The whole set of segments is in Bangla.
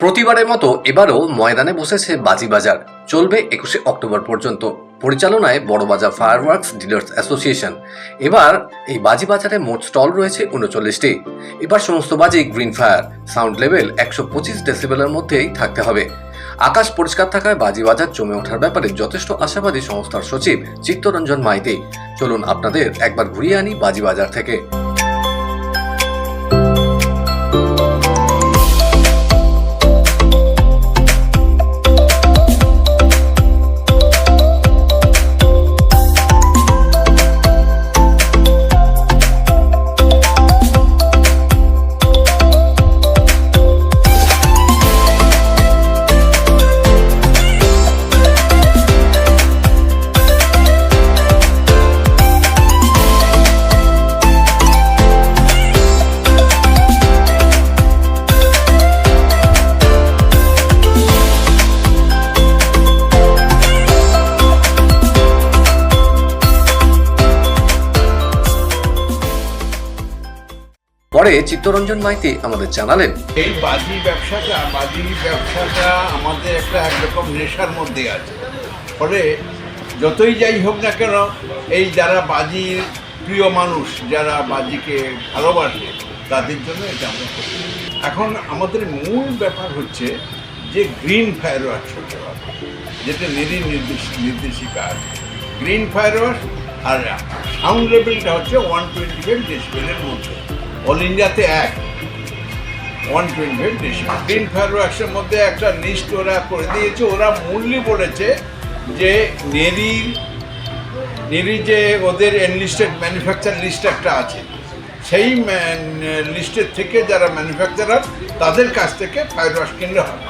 প্রতিবারের মতো এবারও ময়দানে বসেছে বাজি বাজার চলবে একুশে অক্টোবর পর্যন্ত। পরিচালনায় বড়বাজার ফায়ারওয়ার্কস ডিলার্স অ্যাসোসিয়েশন। এবার এই বাজি বাজারে মোট স্টল রয়েছে উনচল্লিশটি। এবার সমস্ত বাজি, গ্রিন ফায়ার, সাউন্ড লেভেল একশো পঁচিশ ডেসিবেলের মধ্যেই থাকতে হবে। আকাশ পরিষ্কার থাকায় বাজিবাজার জমে ওঠার ব্যাপারে যথেষ্ট আশাবাদী সংস্থার সচিব চিত্তরঞ্জন মাইতি। চলুন আপনাদের একবার ঘুরিয়ে আনি বাজি বাজার থেকে। পরে চিত্তরঞ্জন মাইতি আমাদের জানালেন। এই বাজি ব্যবসাটা বাজি ব্যবসাটা আমাদের একটা একরকম নেশার মধ্যে আছে। ফলে যতই যাই হোক না কেন, এই যারা বাজির প্রিয় মানুষ, যারা বাজিকে ভালোবাসে, তাদের জন্য এটা আমরা এখন আমাদের মূল ব্যাপার হচ্ছে যে গ্রিন ফায়ার ওয়ার্কস হতে হবে, যেটা নিরি নির্দেশ, নির্দেশিকা আছে। গ্রিন ফায়ার ওয়ার্কস আর সাউন্ড লেভেলটা হচ্ছে ওয়ান টোয়েন্টি ফাইভ ডেসিবেলের মধ্যে। অল ইন্ডিয়াতে এক। One twenty five decibel green fire ওয়ার্কসের মধ্যে একটা লিস্ট ওরা করে দিয়েছে। ওরা মূল্যে বলেছে যে নেরি নেরি যে ওদের এনলিস্টেড ম্যানুফ্যাকচার লিস্ট একটা আছে। সেই লিস্টের থেকে যারা ম্যানুফ্যাকচারার তাদের কাছ থেকে ফায়ার ওয়ার্কস কিনলে হবে।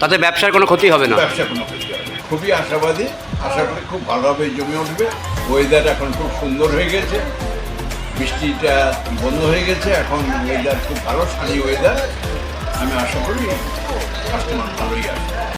তাতে ব্যবসার কোনো ক্ষতি হবে না? ব্যবসা কোনো ক্ষতি হবে না। খুবই আশাবাদী। আশা করি খুব ভালোভাবে জমে উঠবে। ওয়েদার এখন খুব সুন্দর হয়ে গেছে। বৃষ্টিটা বন্ধ হয়ে গেছে, এখন ওয়েদার খুব ভালো সানি ওয়েদার আমি আশা করি কাস্টমার ভালোই আসবে।